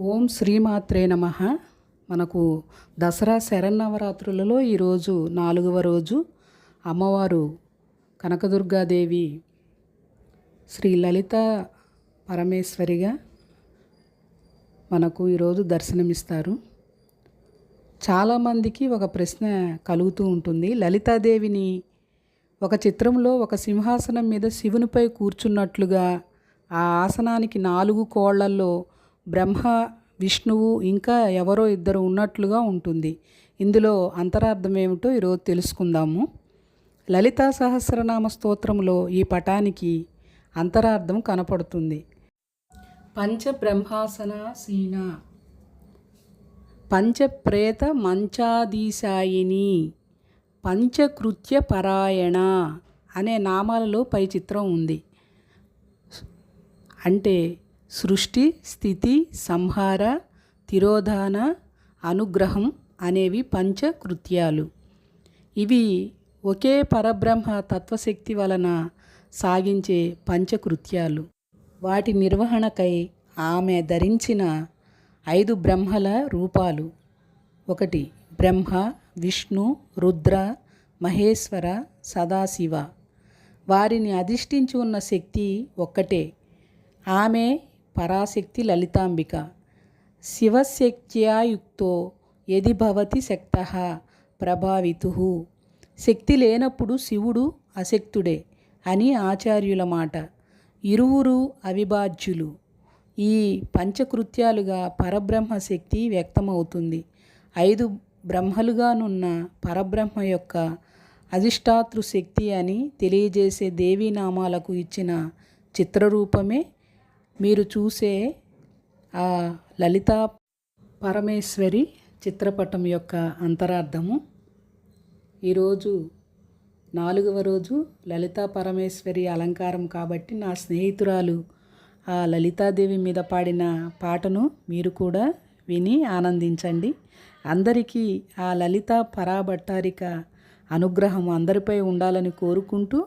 ఓం శ్రీమాత్రే నమ. మనకు దసరా శరన్నవరాత్రులలో ఈరోజు నాలుగవ రోజు అమ్మవారు కనకదుర్గాదేవి శ్రీ లలిత పరమేశ్వరిగా మనకు ఈరోజు దర్శనమిస్తారు. చాలామందికి ఒక ప్రశ్న కలుగుతూ ఉంటుంది. లలితాదేవిని ఒక చిత్రంలో ఒక సింహాసనం మీద శివునిపై కూర్చున్నట్లుగా ఆ ఆసనానికి నాలుగు కోళ్ళల్లో బ్రహ్మ విష్ణువు ఇంకా ఎవరో ఇద్దరు ఉన్నట్లుగా ఉంటుంది. ఇందులో అంతరార్థం ఏమిటో ఈరోజు తెలుసుకుందాము. లలితా సహస్రనామ స్తోత్రంలో ఈ పటానికి అంతరార్థం కనపడుతుంది. పంచబ్రహ్మాసన సీన. పంచప్రేత మంచాదీశాయిని పంచకృత్య పరాయణ అనే నామాలలో పై చిత్రం ఉంది. అంటే సృష్టి స్థితి సంహార తిరోధాన అనుగ్రహం అనేవి పంచకృత్యాలు. ఇవి ఒకే పరబ్రహ్మ తత్వశక్తి వలన సాగించే పంచకృత్యాలు. వాటి నిర్వహణకై ఆమె ధరించిన ఐదు బ్రహ్మల రూపాలు. ఒకటి బ్రహ్మ విష్ణు రుద్ర మహేశ్వర సదాశివ. వారిని అధిష్ఠించి ఉన్న శక్తి ఒక్కటే. ఆమె పరాశక్తి లలితాంబిక. శివశక్త్యాయుక్తో ఎది భవతి శక్త ప్రభావితు. శక్తి లేనప్పుడు శివుడు అశక్తుడే అని ఆచార్యుల మాట. ఇరువురు అవిభాజ్యులు. ఈ పంచకృత్యాలుగా పరబ్రహ్మ శక్తి వ్యక్తమవుతుంది. ఐదు బ్రహ్మలుగానున్న పరబ్రహ్మ యొక్క అధిష్టాతృ శక్తి అని తెలియజేసే దేవీనామాలకు ఇచ్చిన చిత్రరూపమే మీరు చూసే ఆ లలితా పరమేశ్వరి చిత్రపటం యొక్క అంతరార్థము. ఈరోజు నాలుగవ రోజు లలితా పరమేశ్వరి అలంకారం కాబట్టి నా స్నేహితురాలు ఆ లలితాదేవి మీద పాడిన పాటను మీరు కూడా విని ఆనందించండి. అందరికీ ఆ లలిత పరాభట్టారిక అనుగ్రహం అందరిపై ఉండాలని కోరుకుంటూ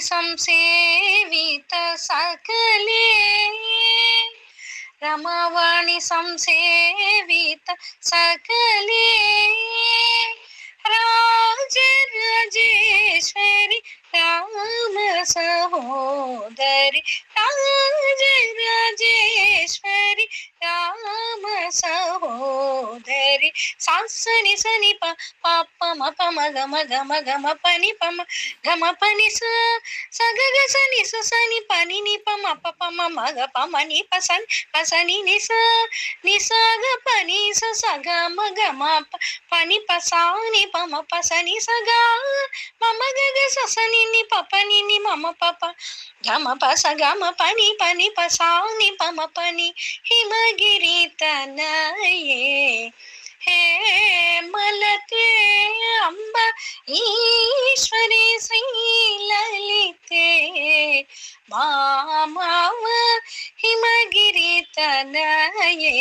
संसेवित सकले। रमवाणि संसेवित सकले। राजराजेश्वरि राम सहोदरी। राज राजराजे రాజరాజేశ్వరి రామ సహోదరి సాసని సని ప పాప మప మగ మగ మగ మ పని పమ గమ పని స సగగ సని స సని పని ని పమ ప పమ మగ పమ ని ప సని ప సని ని స ని సగ పని స సగ మగ మ పని పసాని పమ పసని సగా. మమ గగ ససని సని ని ప ని మమ పప. గమ పస గమ పని పని పసాని పమ పని హిమగిరి తనయే హే మలతే అంబ ఈశ్వరి శ్రీ లలితే మామవ హిమగిరి తనయే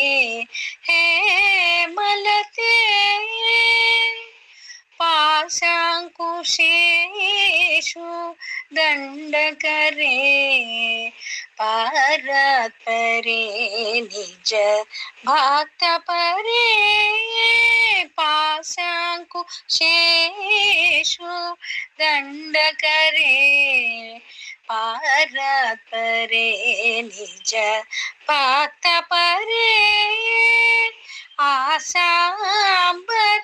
पाशाङ्कुशेषु दण्डकरे पारत्परे निज भक्तपरे पाशाङ्कुशेषु दण्डकरे पारत्परे निज भक्तपरे आशाम्बर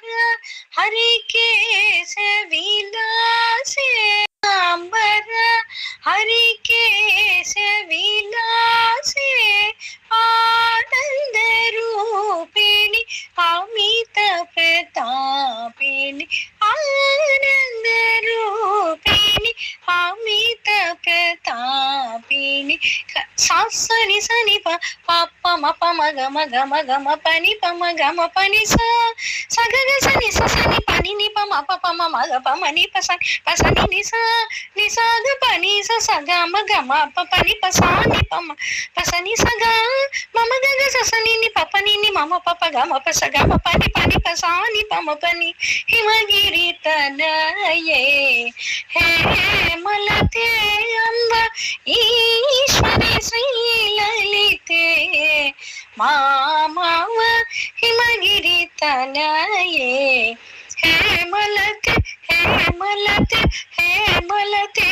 हरिकेश विलासे अम्बर हरिकेश विलासे आनन्द रूपिणि अमित प्रतापिणि ఆనంద రూపిణి అమిత ప్రతాపిణి క- సా సని సని ప పప్ప మప మగ మగ మగ మ పని ప మగ మ పని స సగ సని సని పని ని ప మ ప ప ని ప స ని ని స ని స గ ప స స గ మ గ మ ప ప ని ప ని ప మ ని స గ మ గ గ స స ని ని ప ని ని మ మ గ మ గ మ ని హిమగిరి తనయే హే మలతే అంబ ఈశ్వరి హిమగిరి తనయే హే మలతే హే మలతే హే మలతే